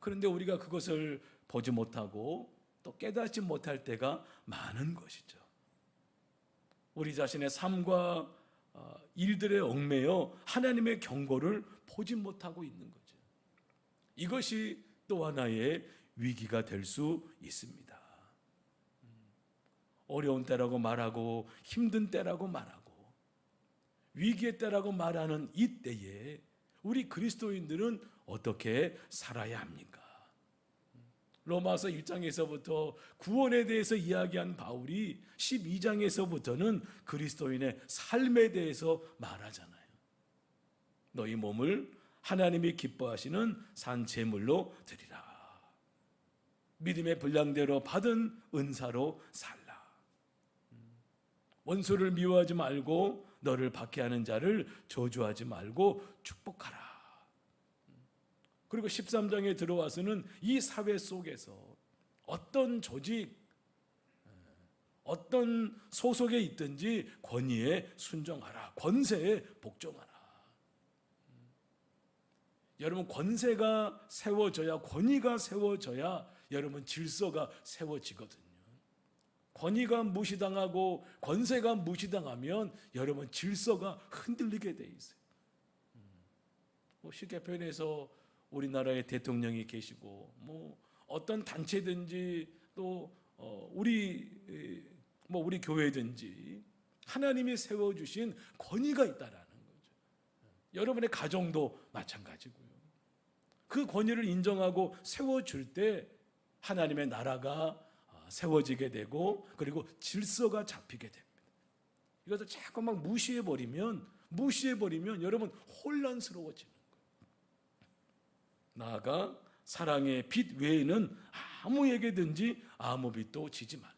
그런데 우리가 그것을 보지 못하고 또 깨닫지 못할 때가 많은 것이죠. 우리 자신의 삶과 어, 일들에 얽매여 하나님의 경고를 보지 못하고 있는 거죠. 이것이 또 하나의 위기가 될 수 있습니다. 어려운 때라고 말하고 힘든 때라고 말하고 위기의 때라고 말하는 이 때에 우리 그리스도인들은 어떻게 살아야 합니까? 로마서 1장에서부터 구원에 대해서 이야기한 바울이 12장에서부터는 그리스도인의 삶에 대해서 말하잖아요. 너희 몸을 하나님이 기뻐하시는 산 제물로 드리라. 믿음의 분량대로 받은 은사로 살라. 원수를 미워하지 말고 너를 박해하는 자를 저주하지 말고 축복하라. 그리고 13장에 들어와서는 이 사회 속에서 어떤 조직, 어떤 소속에 있든지 권위에 순종하라. 권세에 복종하라. 여러분 권세가 세워져야 권위가 세워져야 여러분 질서가 세워지거든요. 권위가 무시당하고 권세가 무시당하면 여러분 질서가 흔들리게 돼 있어요. 뭐 쉽게 표현해서 우리나라의 대통령이 계시고 뭐 어떤 단체든지 또 어, 우리 뭐 우리 교회든지 하나님이 세워 주신 권위가 있다라는 거죠. 여러분의 가정도 마찬가지고요. 그 권위를 인정하고 세워 줄때 하나님의 나라가 세워지게 되고 그리고 질서가 잡히게 됩니다. 이것을 자꾸 막 무시해 버리면 무시해 버리면 여러분 혼란스러워지는 거예요. 나아가 사랑의 빛 외에는 아무에게든지 아무 빛도 지지 말라.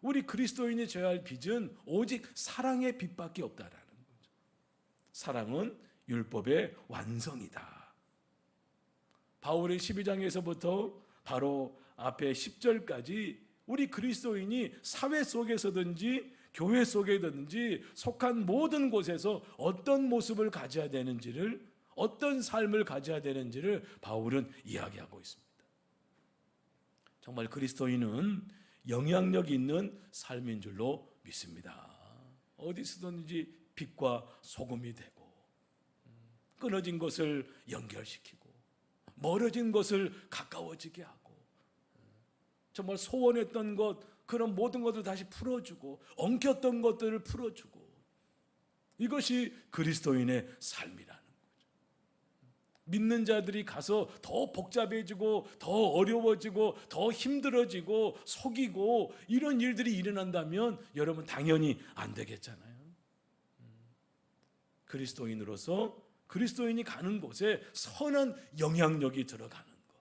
우리 그리스도인이 져야 할 빛은 오직 사랑의 빛밖에 없다라는 거죠. 사랑은 율법의 완성이다. 바울의 12장에서부터 바로 앞에 10절까지 우리 그리스도인이 사회 속에서든지 교회 속에든지 속한 모든 곳에서 어떤 모습을 가져야 되는지를 어떤 삶을 가져야 되는지를 바울은 이야기하고 있습니다. 정말 그리스도인은 영향력 있는 삶인 줄로 믿습니다. 어디서든지 빛과 소금이 되고 끊어진 것을 연결시키고 멀어진 것을 가까워지게 하고 정말 소원했던 것 그런 모든 것을 다시 풀어주고 엉켰던 것들을 풀어주고 이것이 그리스도인의 삶이라는 거죠. 믿는 자들이 가서 더 복잡해지고 더 어려워지고 더 힘들어지고 속이고 이런 일들이 일어난다면 여러분 당연히 안 되겠잖아요. 그리스도인으로서 그리스도인이 가는 곳에 선한 영향력이 들어가는 것.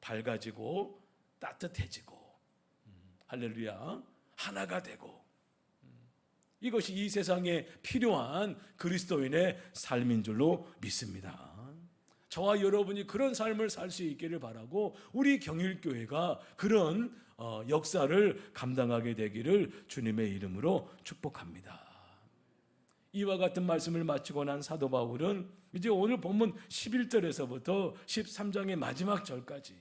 밝아지고 따뜻해지고. 할렐루야. 하나가 되고 이것이 이 세상에 필요한 그리스도인의 삶인 줄로 믿습니다. 저와 여러분이 그런 삶을 살 수 있기를 바라고 우리 경일교회가 그런 어, 역사를 감당하게 되기를 주님의 이름으로 축복합니다. 이와 같은 말씀을 마치고 난 사도 바울은 이제 오늘 본문 11절에서부터 13장의 마지막 절까지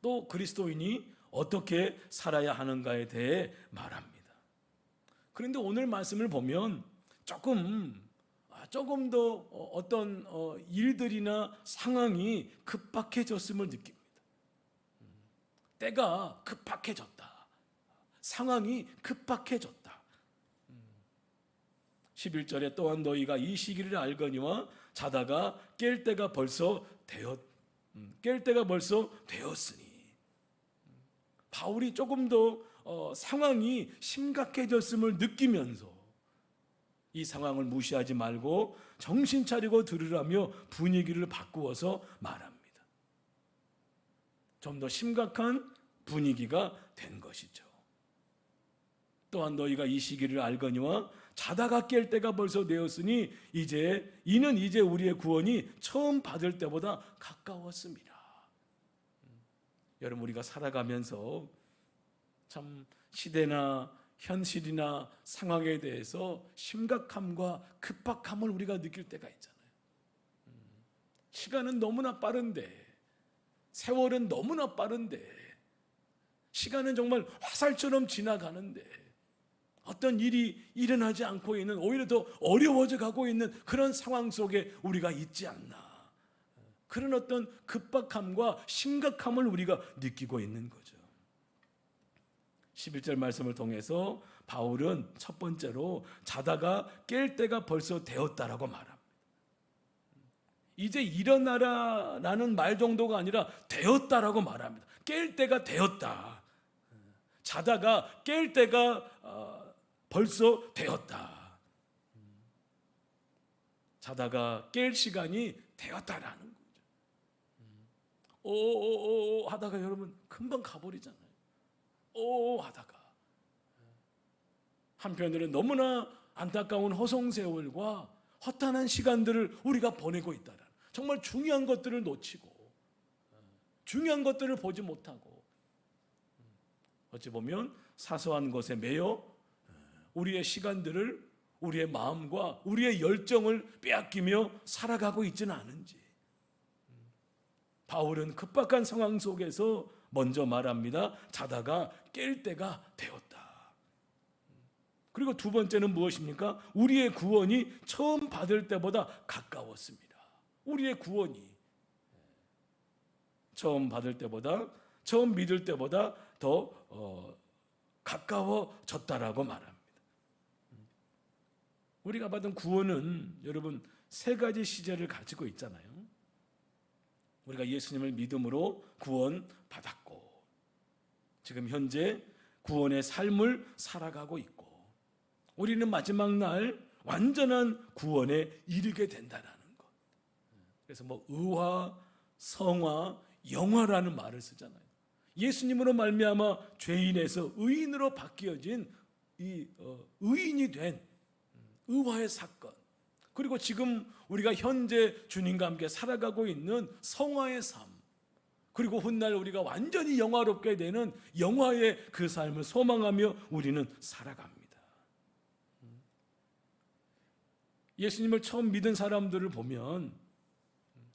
또 그리스도인이 어떻게 살아야 하는가에 대해 말합니다. 그런데 오늘 말씀을 보면 조금 아, 조금 더 어떤 어, 일들이나 상황이 급박해졌음을 느낍니다. 때가 급박해졌다. 상황이 급박해졌다. 11절에 또한 너희가 이 시기를 알거니와 자다가 깰 때가 벌써 되었 깰 때가 벌써 되었으니 바울이 조금 더 어, 상황이 심각해졌음을 느끼면서 이 상황을 무시하지 말고 정신 차리고 들으라며 분위기를 바꾸어서 말합니다. 좀 더 심각한 분위기가 된 것이죠. 또한 너희가 이 시기를 알거니와 자다가 깰 때가 벌써 되었으니 이제 이는 이제 우리의 구원이 처음 받을 때보다 가까웠습니다. 여러분 우리가 살아가면서 참 시대나 현실이나 상황에 대해서 심각함과 급박함을 우리가 느낄 때가 있잖아요. 시간은 너무나 빠른데 세월은 너무나 빠른데 시간은 정말 화살처럼 지나가는데 어떤 일이 일어나지 않고 있는 오히려 더 어려워져 가고 있는 그런 상황 속에 우리가 있지 않나. 그런 어떤 급박함과 심각함을 우리가 느끼고 있는 거죠. 11절 말씀을 통해서 바울은 첫 번째로 자다가 깰 때가 벌써 되었다라고 말합니다. 이제 일어나라라는 말 정도가 아니라 되었다라고 말합니다. 깰 때가 되었다. 자다가 깰 때가 어, 벌써 되었다. 자다가 깰 시간이 되었다라는 거죠. 오오오 하다가 여러분 금방 가버리잖아요. 오 하다가 한편으로는 너무나 안타까운 허송 세월과 허탄한 시간들을 우리가 보내고 있다는 정말 중요한 것들을 놓치고 중요한 것들을 보지 못하고 어찌 보면 사소한 것에 매여 우리의 시간들을 우리의 마음과 우리의 열정을 빼앗기며 살아가고 있지는 않은지. 바울은 급박한 상황 속에서 먼저 말합니다. 자다가 깰 때가 되었다. 그리고 두 번째는 무엇입니까? 우리의 구원이 처음 받을 때보다 가까웠습니다. 우리의 구원이 처음 받을 때보다 처음 믿을 때보다 더 어, 가까워졌다라고 말합니다. 우리가 받은 구원은 여러분 세 가지 시제를 가지고 있잖아요. 우리가 예수님을 믿음으로 구원 받았고 지금 현재 구원의 삶을 살아가고 있고 우리는 마지막 날 완전한 구원에 이르게 된다라는 것. 그래서 뭐 의화, 성화, 영화라는 말을 쓰잖아요. 예수님으로 말미암아 죄인에서 의인으로 바뀌어진 이 어, 의인이 된 의화의 사건. 그리고 지금 우리가 현재 주님과 함께 살아가고 있는 성화의 삶. 그리고 훗날 우리가 완전히 영화롭게 되는 영화의 그 삶을 소망하며 우리는 살아갑니다. 예수님을 처음 믿은 사람들을 보면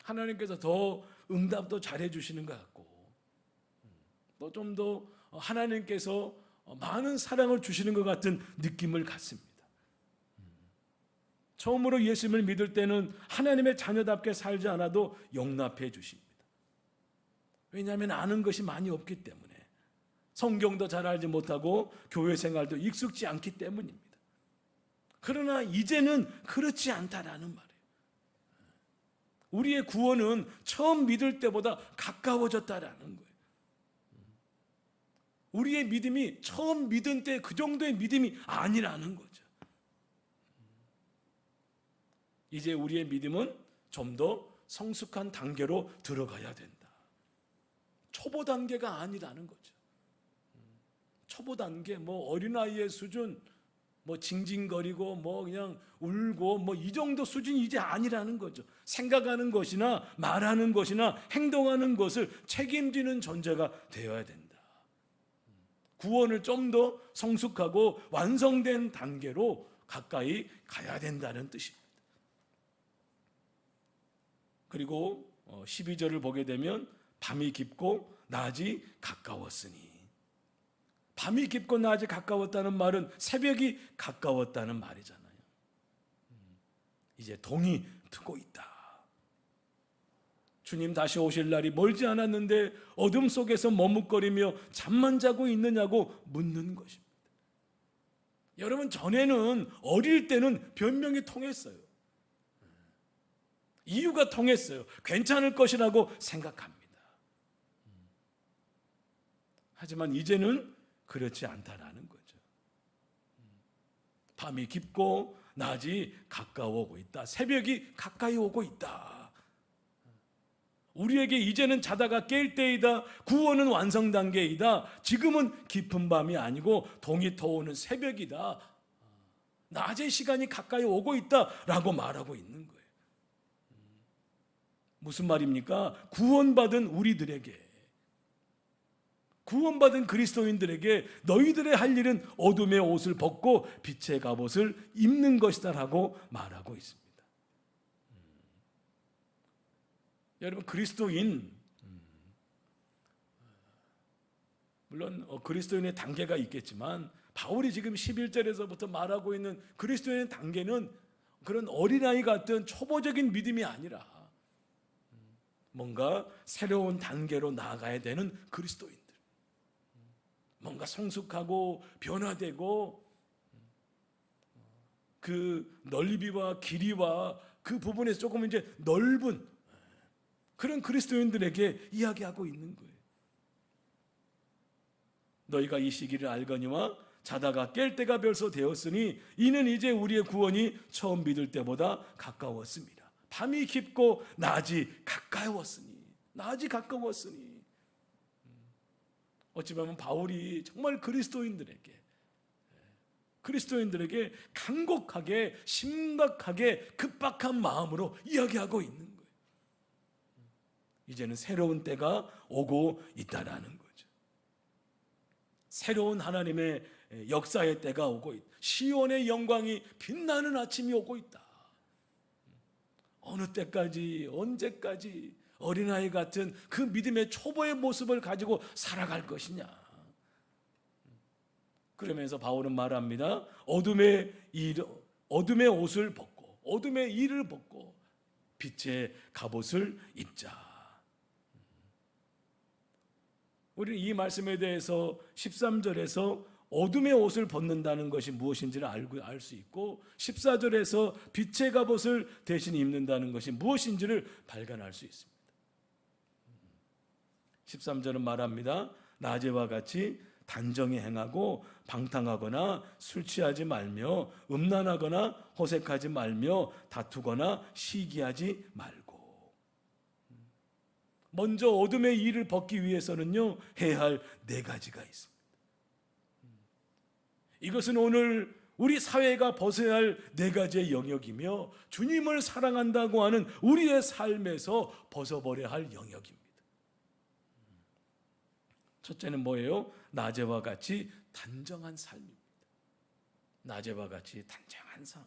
하나님께서 더 응답도 잘해 주시는 것 같고 또 좀 더 하나님께서 많은 사랑을 주시는 것 같은 느낌을 갖습니다. 처음으로 예수님을 믿을 때는 하나님의 자녀답게 살지 않아도 용납해 주십니다. 왜냐하면 아는 것이 많이 없기 때문에 성경도 잘 알지 못하고 교회 생활도 익숙지 않기 때문입니다. 그러나 이제는 그렇지 않다라는 말이에요. 우리의 구원은 처음 믿을 때보다 가까워졌다라는 거예요. 우리의 믿음이 처음 믿은 때 그 정도의 믿음이 아니라는 거죠. 이제 우리의 믿음은 좀 더 성숙한 단계로 들어가야 된다. 초보 단계가 아니라는 거죠. 초보 단계, 뭐 어린아이의 수준, 뭐 징징거리고 뭐 그냥 울고 뭐 이 정도 수준이 이제 아니라는 거죠. 생각하는 것이나 말하는 것이나 행동하는 것을 책임지는 존재가 되어야 된다. 구원을 좀 더 성숙하고 완성된 단계로 가까이 가야 된다는 뜻입니다. 그리고 12절을 보게 되면 밤이 깊고 낮이 가까웠으니 밤이 깊고 낮이 가까웠다는 말은 새벽이 가까웠다는 말이잖아요. 이제 동이 트고 있다. 주님 다시 오실 날이 멀지 않았는데 어둠 속에서 머뭇거리며 잠만 자고 있느냐고 묻는 것입니다. 여러분 전에는 어릴 때는 변명이 통했어요. 이유가 통했어요. 괜찮을 것이라고 생각합니다. 하지만 이제는 그렇지 않다라는 거죠. 밤이 깊고 낮이 가까워 오고 있다. 새벽이 가까이 오고 있다. 우리에게 이제는 자다가 깰 때이다. 구원은 완성 단계이다. 지금은 깊은 밤이 아니고 동이 터오는 새벽이다. 낮의 시간이 가까이 오고 있다라고 말하고 있는 거예요. 무슨 말입니까? 구원받은 우리들에게 구원받은 그리스도인들에게 너희들의 할 일은 어둠의 옷을 벗고 빛의 갑옷을 입는 것이다라고 말하고 있습니다. 여러분 그리스도인 음, 물론 어, 그리스도인의 단계가 있겠지만 바울이 지금 11절에서부터 말하고 있는 그리스도인의 단계는 그런 어린아이 같은 초보적인 믿음이 아니라 음, 뭔가 새로운 단계로 나아가야 되는 그리스도인들. 뭔가 성숙하고 변화되고 그 넓이와 길이와 그 부분에서 조금 이제 넓은 그런 그리스도인들에게 이야기하고 있는 거예요. 너희가 이 시기를 알거니와 자다가 깰 때가 벌써 되었으니 이는 이제 우리의 구원이 처음 믿을 때보다 가까웠습니다. 밤이 깊고 낮이 가까웠으니 낮이 가까웠으니 어찌 보면 바울이 정말 그리스도인들에게 그리스도인들에게 간곡하게 심각하게 급박한 마음으로 이야기하고 있는 거예요. 이제는 새로운 때가 오고 있다라는 거죠. 새로운 하나님의 역사의 때가 오고 있다. 시온의 영광이 빛나는 아침이 오고 있다. 어느 때까지 언제까지 어린아이 같은 그 믿음의 초보의 모습을 가지고 살아갈 것이냐. 그러면서 바울은 말합니다. 어둠의 일, 어둠의 옷을 벗고 어둠의 일을 벗고 빛의 갑옷을 입자. 우리는 이 말씀에 대해서 13절에서 어둠의 옷을 벗는다는 것이 무엇인지를 알고 알 수 있고 14절에서 빛의 갑옷을 대신 입는다는 것이 무엇인지를 발견할 수 있습니다. 13절은 말합니다. 낮에와 같이 단정히 행하고 방탕하거나 술 취하지 말며 음란하거나 호색하지 말며 다투거나 시기하지 말고 먼저 어둠의 일을 벗기 위해서는요 해야 할 네 가지가 있습니다. 이것은 오늘 우리 사회가 벗어야 할 네 가지의 영역이며 주님을 사랑한다고 하는 우리의 삶에서 벗어버려야 할 영역입니다. 첫째는 뭐예요? 낮에와 같이 단정한 삶입니다. 낮에와 같이 단정한 삶.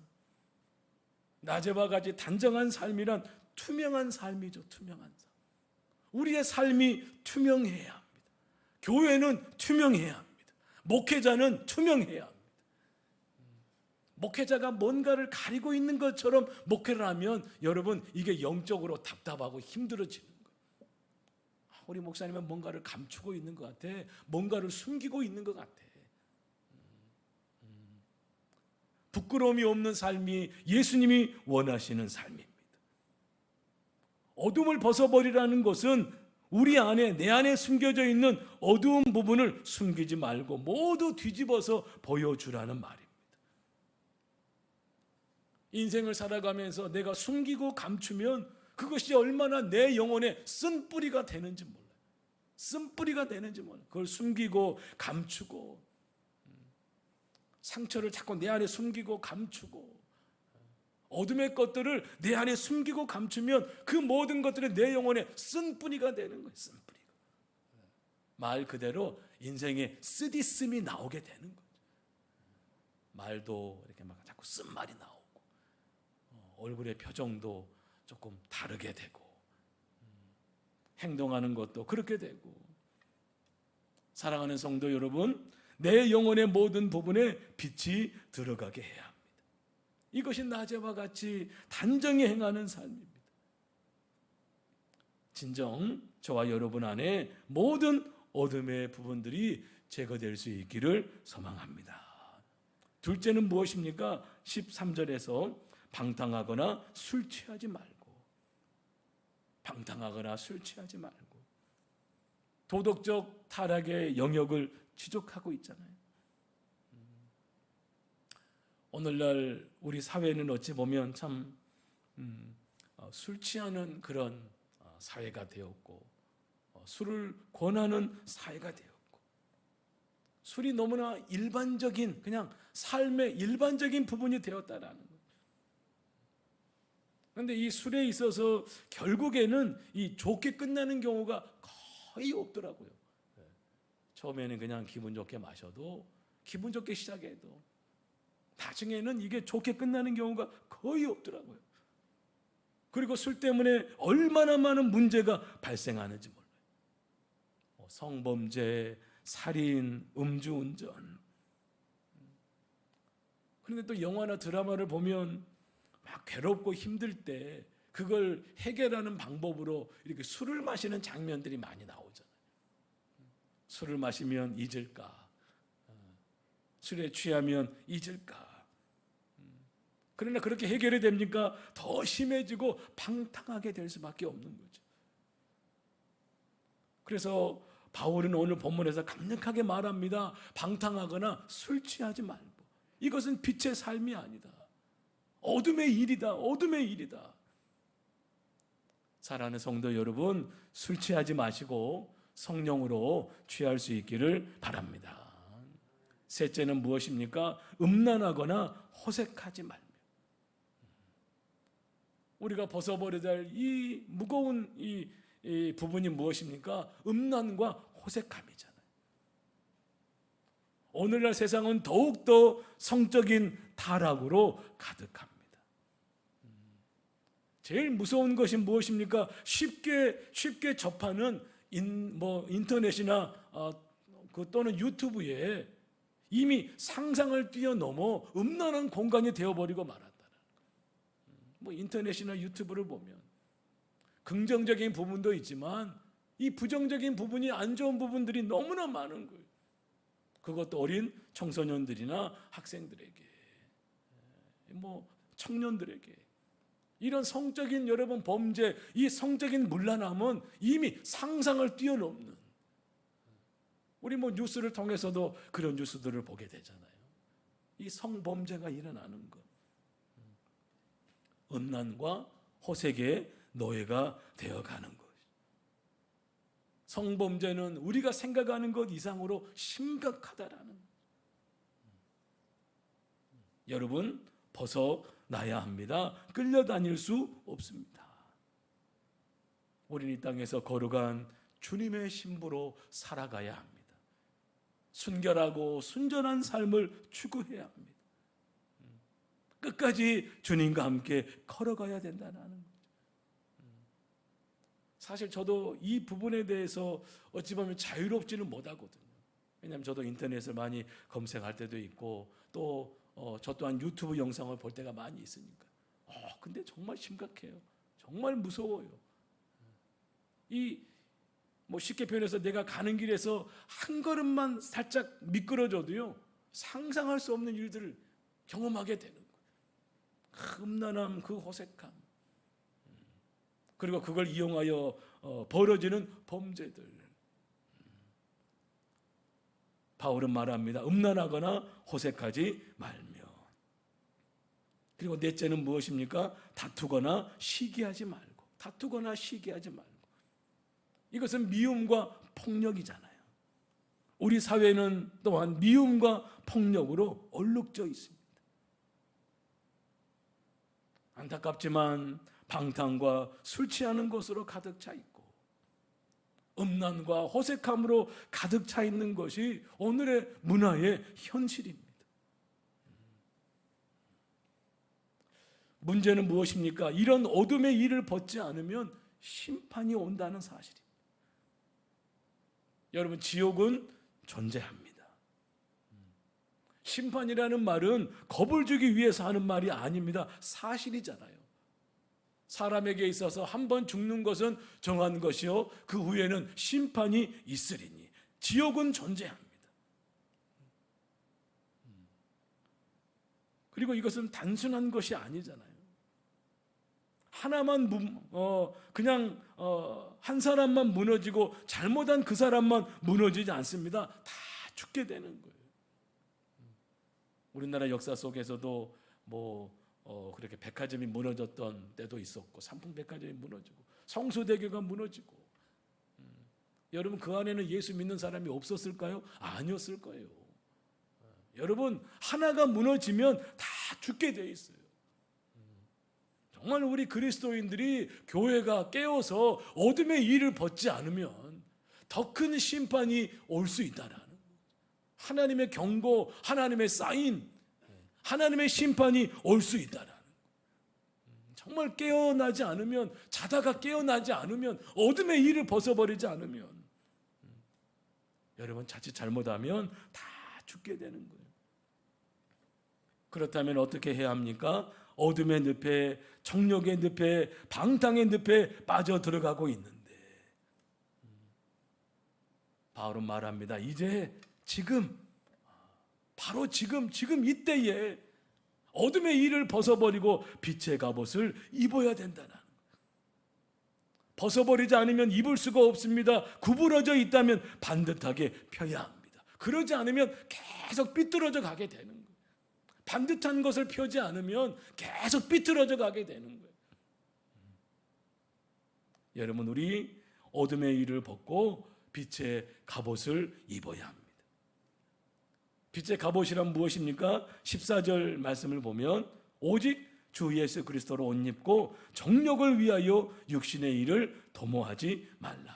낮에와 같이 단정한 삶이란 투명한 삶이죠. 투명한 삶. 우리의 삶이 투명해야 합니다. 교회는 투명해야 합니다. 목회자는 투명해야 합니다. 목회자가 뭔가를 가리고 있는 것처럼 목회를 하면 여러분 이게 영적으로 답답하고 힘들어지는 거예요. 아, 우리 목사님은 뭔가를 감추고 있는 것 같아. 뭔가를 숨기고 있는 것 같아. 부끄러움이 없는 삶이 예수님이 원하시는 삶입니다. 어둠을 벗어버리라는 것은 우리 안에 내 안에 숨겨져 있는 어두운 부분을 숨기지 말고 모두 뒤집어서 보여주라는 말입니다. 인생을 살아가면서 내가 숨기고 감추면 그것이 얼마나 내 영혼에 쓴 뿌리가 되는지 몰라요. 쓴 뿌리가 되는지 몰라요. 그걸 숨기고 감추고 상처를 자꾸 내 안에 숨기고 감추고 어둠의 것들을 내 안에 숨기고 감추면 그 모든 것들이 내 영혼에 쓴 뿌리가 되는 거예요. 쓴 뿌리가. 말 그대로 인생에 쓰디씀이 나오게 되는 거죠. 말도 이렇게 막 자꾸 쓴 말이 나오고 어, 얼굴의 표정도 조금 다르게 되고 음, 행동하는 것도 그렇게 되고 사랑하는 성도 여러분 내 영혼의 모든 부분에 빛이 들어가게 해야 합니다. 이것이 낮에와 같이 단정히 행하는 삶입니다. 진정 저와 여러분 안에 모든 어둠의 부분들이 제거될 수 있기를 소망합니다. 둘째는 무엇입니까? 13절에서 방탕하거나 술 취하지 말고 방탕하거나 술 취하지 말고 도덕적 타락의 영역을 지적하고 있잖아요. 오늘날 우리 사회는 어찌 보면 참술 음, 어, 취하는 그런 어, 사회가 되었고 어, 술을 권하는 사회가 되었고 술이 너무나 일반적인 그냥 삶의 일반적인 부분이 되었다라는 거예요. 그런데 이 술에 있어서 결국에는 이 좋게 끝나는 경우가 거의 없더라고요. 처음에는 그냥 기분 좋게 마셔도 기분 좋게 시작해도 나중에는 이게 좋게 끝나는 경우가 거의 없더라고요. 그리고 술 때문에 얼마나 많은 문제가 발생하는지 몰라요. 뭐 성범죄, 살인, 음주운전. 그런데 또 영화나 드라마를 보면 막 괴롭고 힘들 때 그걸 해결하는 방법으로 이렇게 술을 마시는 장면들이 많이 나오잖아요. 술을 마시면 잊을까? 어, 술에 취하면 잊을까? 음, 그러나 그렇게 해결이 됩니까? 더 심해지고 방탕하게 될 수밖에 없는 거죠. 그래서 바울은 오늘 본문에서 강력하게 말합니다. 방탕하거나 술 취하지 말고. 이것은 빛의 삶이 아니다. 어둠의 일이다. 어둠의 일이다. 사랑하는 성도 여러분, 술 취하지 마시고 성령으로 취할 수 있기를 바랍니다. 셋째는 무엇입니까? 음란하거나 호색하지 말며. 우리가 벗어버려야 할 이 무거운 이, 이 부분이 무엇입니까? 음란과 호색함이잖아요. 오늘날 세상은 더욱더 성적인 타락으로 가득합니다. 제일 무서운 것이 무엇입니까? 쉽게 쉽게 접하는 인, 뭐 인터넷이나 어, 그 또는 유튜브에 이미 상상을 뛰어넘어 음란한 공간이 되어버리고 말았다. 뭐 인터넷이나 유튜브를 보면 긍정적인 부분도 있지만 이 부정적인 부분이 안 좋은 부분들이 너무나 많은 거예요. 그것도 어린 청소년들이나 학생들에게, 뭐 청년들에게 이런 성적인 여러분 범죄, 이 성적인 문란함은 이미 상상을 뛰어넘는 우리 뭐 뉴스를 통해서도 그런 뉴스들을 보게 되잖아요. 이 성범죄가 일어나는 것. 음란과 호색의 노예가 되어가는 것. 성범죄는 우리가 생각하는 것 이상으로 심각하다라는. 여러분 벗어나야 합니다. 끌려다닐 수 없습니다. 우리는 이 땅에서 거룩한 주님의 신부로 살아가야 합니다. 순결하고 순전한 삶을 추구해야 합니다. 끝까지 주님과 함께 걸어가야 된다는 거죠. 사실 저도 이 부분에 대해서 어찌 보면 자유롭지는 못하거든요. 왜냐하면 저도 인터넷을 많이 검색할 때도 있고 또 어, 저 또한 유튜브 영상을 볼 때가 많이 있으니까. 어, 근데 정말 심각해요. 정말 무서워요. 이, 뭐 쉽게 표현해서 내가 가는 길에서 한 걸음만 살짝 미끄러져도요, 상상할 수 없는 일들을 경험하게 되는 음란함, 그 호색함. 그리고 그걸 이용하여 어, 벌어지는 범죄들. 바울은 말합니다. 음란하거나 호색하지 말며. 그리고 넷째는 무엇입니까? 다투거나 시기하지 말고. 다투거나 시기하지 말고. 이것은 미움과 폭력이잖아요. 우리 사회는 또한 미움과 폭력으로 얼룩져 있습니다. 안타깝지만 방탕과 술 취하는 것으로 가득 차 있고 음란과 호색함으로 가득 차 있는 것이 오늘의 문화의 현실입니다. 문제는 무엇입니까? 이런 어둠의 일을 벗지 않으면 심판이 온다는 사실입니다. 여러분, 지옥은 존재합니다. 심판이라는 말은 겁을 주기 위해서 하는 말이 아닙니다. 사실이잖아요. 사람에게 있어서 한 번 죽는 것은 정한 것이요. 그 후에는 심판이 있으리니. 지옥은 존재합니다. 그리고 이것은 단순한 것이 아니잖아요. 하나만 어, 그냥 어, 한 사람만 무너지고 잘못한 그 사람만 무너지지 않습니다. 다 죽게 되는 거예요. 우리나라 역사 속에서도 뭐 어, 그렇게 백화점이 무너졌던 때도 있었고 삼풍 백화점이 무너지고 성수대교가 무너지고 음, 여러분 그 안에는 예수 믿는 사람이 없었을까요? 아니었을 거예요. 어, 여러분 하나가 무너지면 다 죽게 돼 있어요. 음, 정말 우리 그리스도인들이 교회가 깨어서 어둠의 일을 벗지 않으면 더 큰 심판이 올 수 있다라는 하나님의 경고, 하나님의 사인, 하나님의 심판이 올 수 있다라는 정말 깨어나지 않으면 자다가 깨어나지 않으면 어둠의 일을 벗어버리지 않으면 음, 여러분 자칫 잘못하면 다 죽게 되는 거예요. 그렇다면 어떻게 해야 합니까? 어둠의 늪에 정욕의 늪에 방탕의 늪에 빠져 들어가고 있는데 음, 바울은 말합니다. 이제 지금 바로 지금 지금 이때에 어둠의 일을 벗어버리고 빛의 갑옷을 입어야 된다는 거예요. 벗어버리지 않으면 입을 수가 없습니다. 구부러져 있다면 반듯하게 펴야 합니다. 그러지 않으면 계속 삐뚤어져 가게 되는 거예요. 반듯한 것을 펴지 않으면 계속 삐뚤어져 가게 되는 거예요. 여러분 우리 어둠의 일을 벗고 빛의 갑옷을 입어야 합니다. 빛의 갑옷이란 무엇입니까? 14절 말씀을 보면 오직 주 예수 그리스도로 옷 입고 정력을 위하여 육신의 일을 도모하지 말라.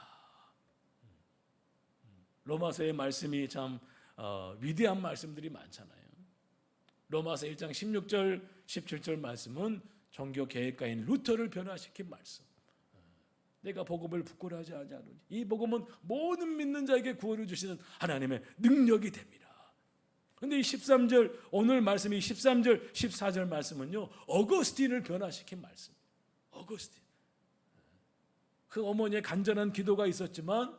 로마서의 말씀이 참 어, 위대한 말씀들이 많잖아요. 로마서 1장 16절, 17절 말씀은 종교 계획가인 루터를 변화시킨 말씀. 내가 복음을 부끄러워하지 않으니 이 복음은 모든 믿는 자에게 구원을 주시는 하나님의 능력이 됩니다. 근데 이 13절 오늘 말씀이 13절 14절 말씀은요. 어거스틴을 변화시킨 말씀. 어거스틴. 그 어머니의 간절한 기도가 있었지만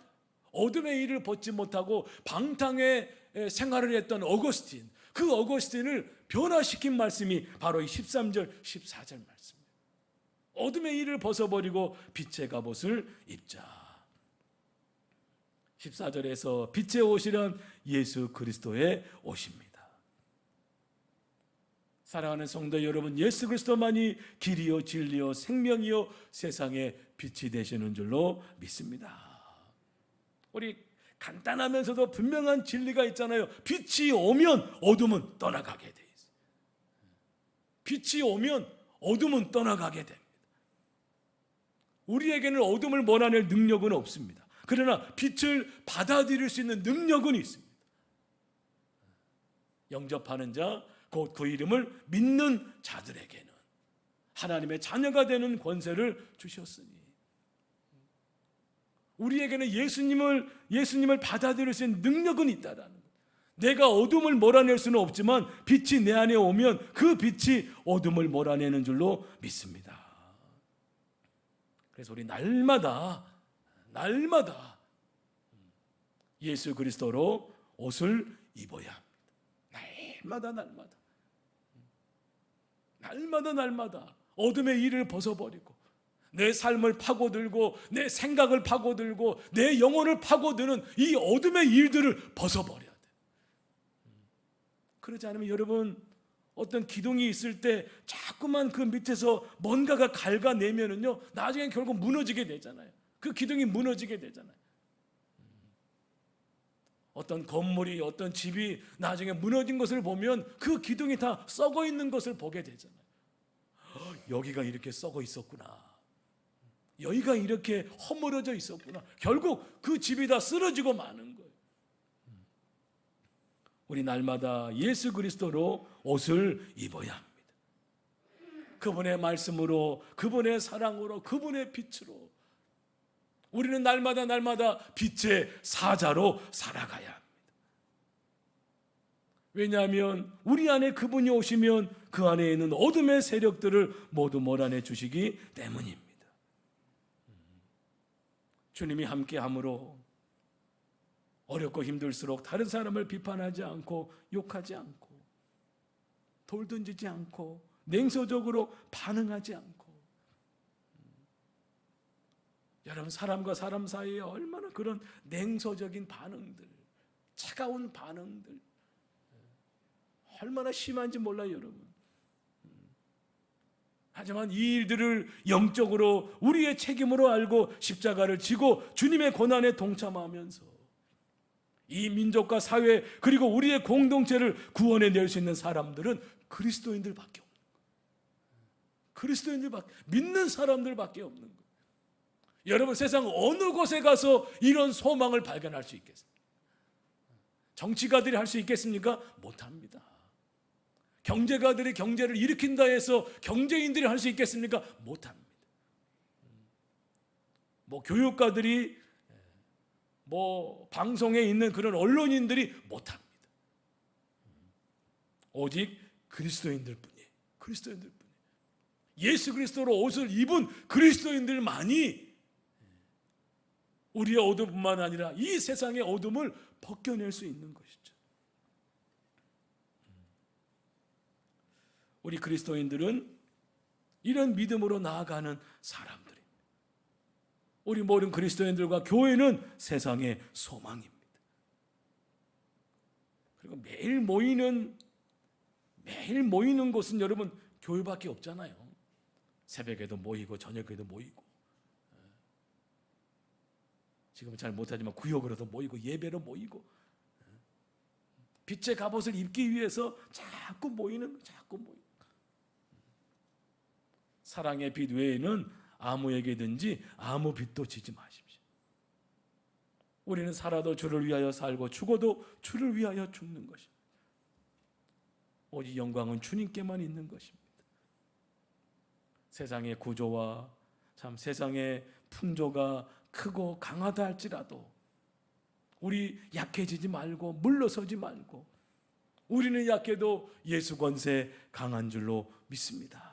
어둠의 일을 벗지 못하고 방탕의 생활을 했던 어거스틴. 그 어거스틴을 변화시킨 말씀이 바로 이 13절 14절 말씀입니다. 어둠의 일을 벗어버리고 빛의 갑옷을 입자. 14절에서 빛의 옷이란 예수 그리스도의 옷입니다. 사랑하는 성도 여러분, 예수 그리스도만이 길이요 진리요 생명이요 세상의 빛이 되시는 줄로 믿습니다. 우리 간단하면서도 분명한 진리가 있잖아요. 빛이 오면 어둠은 떠나가게 돼 있어요. 빛이 오면 어둠은 떠나가게 됩니다. 우리에게는 어둠을 몰아낼 능력은 없습니다. 그러나 빛을 받아들일 수 있는 능력은 있습니다. 영접하는 자, 곧 그 이름을 믿는 자들에게는 하나님의 자녀가 되는 권세를 주셨으니 우리에게는 예수님을 예수님을 받아들일 수 있는 능력은 있다라는 것. 내가 어둠을 몰아낼 수는 없지만 빛이 내 안에 오면 그 빛이 어둠을 몰아내는 줄로 믿습니다. 그래서 우리 날마다 날마다 예수 그리스도로 옷을 입어야. 날마다 날마다 날마다 날마다 어둠의 일을 벗어버리고 내 삶을 파고들고 내 생각을 파고들고 내 영혼을 파고드는 이 어둠의 일들을 벗어버려야 돼. 그러지 않으면 여러분 어떤 기둥이 있을 때 자꾸만 그 밑에서 뭔가가 갉아내면은요 나중에 결국 무너지게 되잖아요. 그 기둥이 무너지게 되잖아요. 어떤 건물이 어떤 집이 나중에 무너진 것을 보면 그 기둥이 다 썩어 있는 것을 보게 되잖아요. 여기가 이렇게 썩어 있었구나. 여기가 이렇게 허물어져 있었구나. 결국 그 집이 다 쓰러지고 마는 거예요. 우리 날마다 예수 그리스도로 옷을 입어야 합니다. 그분의 말씀으로, 그분의 사랑으로, 그분의 빛으로 우리는 날마다 날마다 빛의 사자로 살아가야 합니다. 왜냐하면 우리 안에 그분이 오시면 그 안에 있는 어둠의 세력들을 모두 몰아내 주시기 때문입니다. 주님이 함께 함으로 어렵고 힘들수록 다른 사람을 비판하지 않고 욕하지 않고 돌 던지지 않고 냉소적으로 반응하지 않고 여러분 사람과 사람 사이에 얼마나 그런 냉소적인 반응들, 차가운 반응들 얼마나 심한지 몰라요, 여러분. 하지만 이 일들을 영적으로 우리의 책임으로 알고 십자가를 지고 주님의 고난에 동참하면서 이 민족과 사회 그리고 우리의 공동체를 구원해 낼 수 있는 사람들은 그리스도인들밖에 없는 거예요. 그리스도인들밖에 믿는 사람들밖에 없는 거예요. 여러분 세상 어느 곳에 가서 이런 소망을 발견할 수 있겠습니까? 정치가들이 할 수 있겠습니까? 못합니다. 경제가들이 경제를 일으킨다 해서 경제인들이 할 수 있겠습니까? 못합니다. 뭐 교육가들이 뭐 방송에 있는 그런 언론인들이 못합니다. 오직 그리스도인들 뿐이에요. 그리스도인들 뿐이에요. 예수 그리스도로 옷을 입은 그리스도인들만이 우리의 어둠뿐만 아니라 이 세상의 어둠을 벗겨낼 수 있는 것이죠. 우리 그리스도인들은 이런 믿음으로 나아가는 사람들입니다. 우리 모든 그리스도인들과 교회는 세상의 소망입니다. 그리고 매일 모이는 매일 모이는 곳은 여러분 교회밖에 없잖아요. 새벽에도 모이고 저녁에도 모이고 지금은 잘 못하지만 구역으로도 모이고 예배로 모이고 빛의 갑옷을 입기 위해서 자꾸 모이는 거, 자꾸 모이고 사랑의 빛 외에는 아무에게든지 아무 빛도 지지 마십시오. 우리는 살아도 주를 위하여 살고 죽어도 주를 위하여 죽는 것입니다. 오직 영광은 주님께만 있는 것입니다. 세상의 구조와 참 세상의 풍조가 크고 강하다 할지라도 우리 약해지지 말고 물러서지 말고 우리는 약해도 예수 권세 강한 줄로 믿습니다.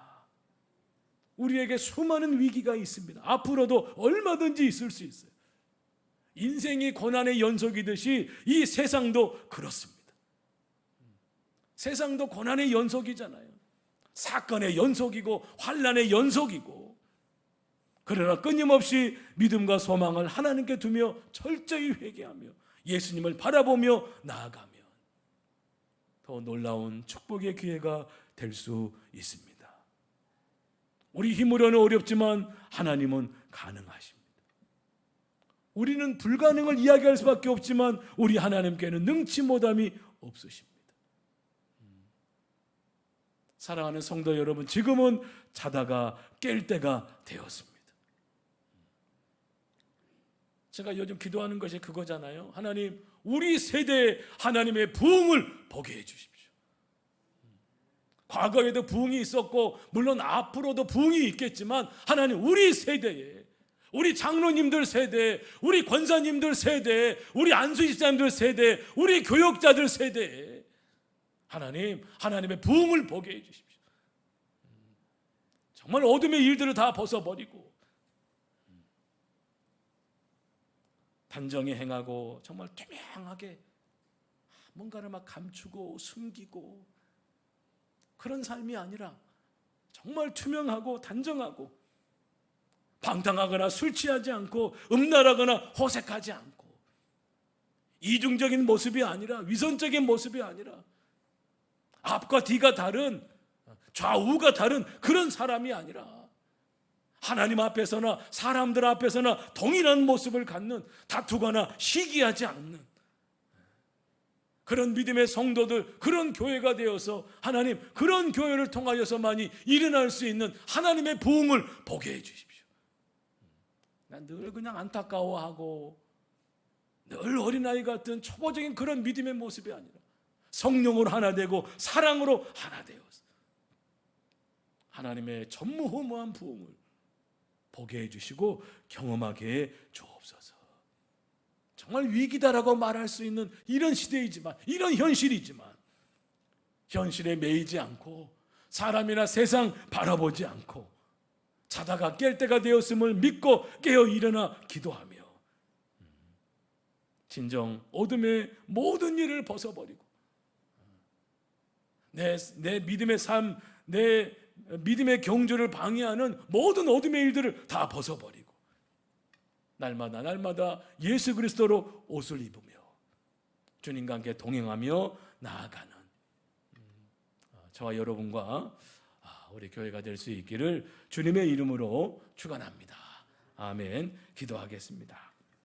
우리에게 수많은 위기가 있습니다. 앞으로도 얼마든지 있을 수 있어요. 인생이 고난의 연속이듯이 이 세상도 그렇습니다. 세상도 고난의 연속이잖아요. 사건의 연속이고 환란의 연속이고 그러나 끊임없이 믿음과 소망을 하나님께 두며 철저히 회개하며 예수님을 바라보며 나아가면 더 놀라운 축복의 기회가 될 수 있습니다. 우리 힘으로는 어렵지만 하나님은 가능하십니다. 우리는 불가능을 이야기할 수밖에 없지만 우리 하나님께는 능치 못함이 없으십니다. 사랑하는 성도 여러분, 지금은 자다가 깰 때가 되었습니다. 제가 요즘 기도하는 것이 그거잖아요. 하나님, 우리 세대에 하나님의 부흥을 보게 해 주십시오. 과거에도 부흥이 있었고 물론 앞으로도 부흥이 있겠지만 하나님 우리 세대에 우리 장로님들 세대, 우리 권사님들 세대, 우리 안수집사님들 세대, 우리 교역자들 세대에 하나님 하나님의 부흥을 보게 해 주십시오. 정말 어둠의 일들을 다 벗어버리고 단정히 행하고 정말 투명하게 뭔가를 막 감추고 숨기고 그런 삶이 아니라 정말 투명하고 단정하고 방탕하거나 술 취하지 않고 음란하거나 호색하지 않고 이중적인 모습이 아니라 위선적인 모습이 아니라 앞과 뒤가 다른 좌우가 다른 그런 사람이 아니라 하나님 앞에서나 사람들 앞에서나 동일한 모습을 갖는 다투거나 시기하지 않는 그런 믿음의 성도들, 그런 교회가 되어서 하나님 그런 교회를 통하여서만이 일어날 수 있는 하나님의 부흥을 보게 해 주십시오. 난 늘 그냥 안타까워하고 늘 어린아이 같은 초보적인 그런 믿음의 모습이 아니라 성령으로 하나 되고 사랑으로 하나 되어서 하나님의 전무후무한 부흥을 보게 해 주시고 경험하게 해 주옵소서. 정말 위기다라고 말할 수 있는 이런 시대이지만 이런 현실이지만 현실에 매이지 않고 사람이나 세상 바라보지 않고 자다가 깰 때가 되었음을 믿고 깨어 일어나 기도하며 진정 어둠의 모든 일을 벗어버리고 내, 내 믿음의 삶, 내 믿음의 경주를 방해하는 모든 어둠의 일들을 다 벗어버리고 날마다 날마다 예수 그리스도로 옷을 입으며 주님과 함께 동행하며 나아가는 음, 아, 저와 여러분과 아, 우리 교회가 될 수 있기를 주님의 이름으로 축원합니다. 아멘. 기도하겠습니다.